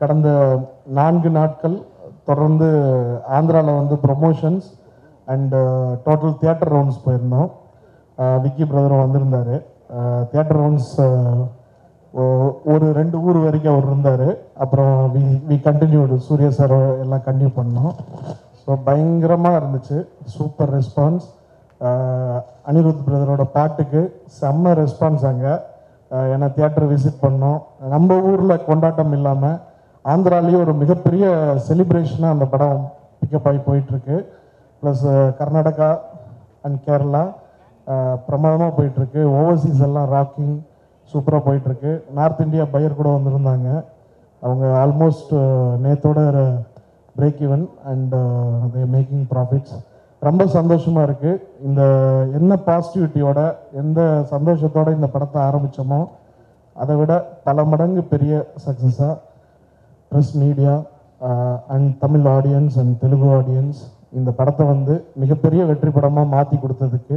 கடந்த நான்கு நாட்கள் தொடர்ந்து ஆந்திராவில் வந்து promotions and total theatre rounds போயிருந்தோம். விக்கி பிரதரும் வந்திருந்தார். தியேட்டர் ரவுண்ட்ஸ் ஒரு ரெண்டு ஊர் வரைக்கும் அவர் இருந்தார். அப்புறம் we we continued Suriya sir எல்லாம் கண்டினியூ பண்ணோம். ஸோ பயங்கரமாக இருந்துச்சு. சூப்பர் ரெஸ்பான்ஸ் அனிருத் பிரதரோட பாட்டுக்கு செம்ம ரெஸ்பான்ஸ் அங்கே. ஏன்னா தியேட்டர் விசிட் பண்ணோம். நம்ம ஊரில் கொண்டாட்டம் இல்லாமல் ஆந்திராலேயே ஒரு மிகப்பெரிய செலிப்ரேஷனாக அந்த படம் பிக்கப் ஆகி போயிட்டுருக்கு. ப்ளஸ் கர்நாடகா அண்ட் கேரளா பிரமாதமாக போயிட்டுருக்கு. ஓவர்சீஸ் எல்லாம் ராக்கிங் சூப்பராக போயிட்டுருக்கு. நார்த் இந்தியா பையர் கூட வந்திருந்தாங்க. அவங்க almost நேத்தோட break even and they making profits ரொம்ப சந்தோஷமாக இருக்குது இந்த என்ன பாசிட்டிவிட்டியோட எந்த சந்தோஷத்தோட இந்த படத்தை ஆரம்பித்தோமோ அதை விட பல மடங்கு பெரிய சக்ஸஸாக press media and Tamil audience and Telugu audience இந்த படத்தை வந்து மிகப்பெரிய வெற்றி படமாக மாற்றி கொடுத்ததுக்கு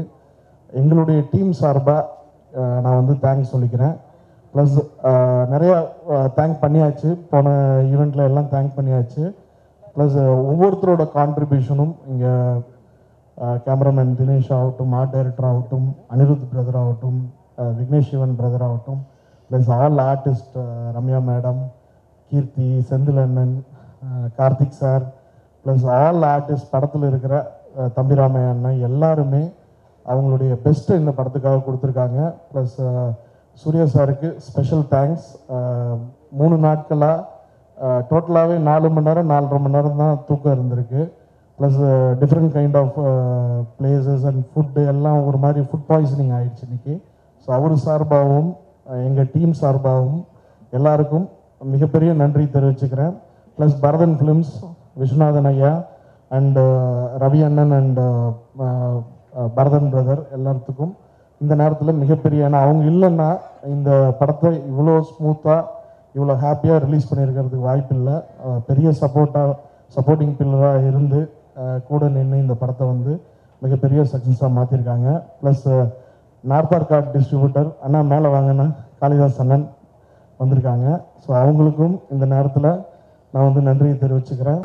எங்களுடைய டீம் சார்பாக uh, நான் வந்து தேங்க்ஸ் சொல்லிக்கிறேன். ப்ளஸ் நிறையா தேங்க் பண்ணியாச்சு. போன ஈவெண்ட்டில் எல்லாம் தேங்க் பண்ணியாச்சு. ப்ளஸ் uh, ஒவ்வொருத்தரோட கான்ட்ரிபியூஷனும் இங்கே கேமராமேன் தினேஷ் ஆகட்டும் ஆர்ட் டைரக்டர் ஆகட்டும் அனிருத் பிரதர் ஆகட்டும் விக்னேஷ் சிவன் பிரதர் ஆகட்டும் plus all artist Ramya madam Keerthi Senthil அண்ணன் Karthik sir plus all artist படத்தில் இருக்கிற தம்பிராமைய அண்ணன் எல்லாருமே அவங்களுடைய பெஸ்ட்டு இந்த படத்துக்காக கொடுத்துருக்காங்க. ப்ளஸ் சூர்யா சாருக்கு ஸ்பெஷல் தேங்க்ஸ் மூணு நாட்களாக டோட்டலாகவே நாலு மணி நேரம் நாலரை மணி நேரம் தான் தூக்கம் இருந்திருக்கு. Plus different kind of places and food எல்லாம் ஒரு மாதிரி ஃபுட் பாய்சனிங் ஆகிடுச்சு இன்றைக்கி ஸோ அவர் சார்பாகவும் எங்கள் டீம் சார்பாகவும் எல்லாருக்கும் மிகப்பெரிய நன்றி தெரிவிச்சுக்கிறேன். ப்ளஸ் பரதன் ஃபிலிம்ஸ் விஸ்வநாதன் ஐயா அண்ட் uh, ரவி அண்ணன் and uh, uh, Bharathan brother எல்லாத்துக்கும் இந்த நேரத்தில் மிகப்பெரிய ஏன்னா அவங்க இல்லைன்னா இந்த படத்தை இவ்வளோ ஸ்மூத்தாக இவ்வளோ ஹாப்பியாக ரிலீஸ் பண்ணியிருக்கிறதுக்கு வாய்ப்பு இல்லை. பெரிய சப்போர்ட்டாக சப்போர்ட்டிங் பில்லராக இருந்து கூட நின்று இந்த படத்தை வந்து மிகப்பெரிய சக்ஸஸாக மாற்றிருக்காங்க ப்ளஸ் நார்த் கார்ட் டிஸ்ட்ரிபியூட்டர் அண்ணா மேலே வாங்கினா காளிதாஸ் அண்ணன். வந்திருக்காங்க. ஸோ அவங்களுக்கும் இந்த நேரத்தில் நான் வந்து நன்றியை தெரிவிச்சுக்கிறேன்.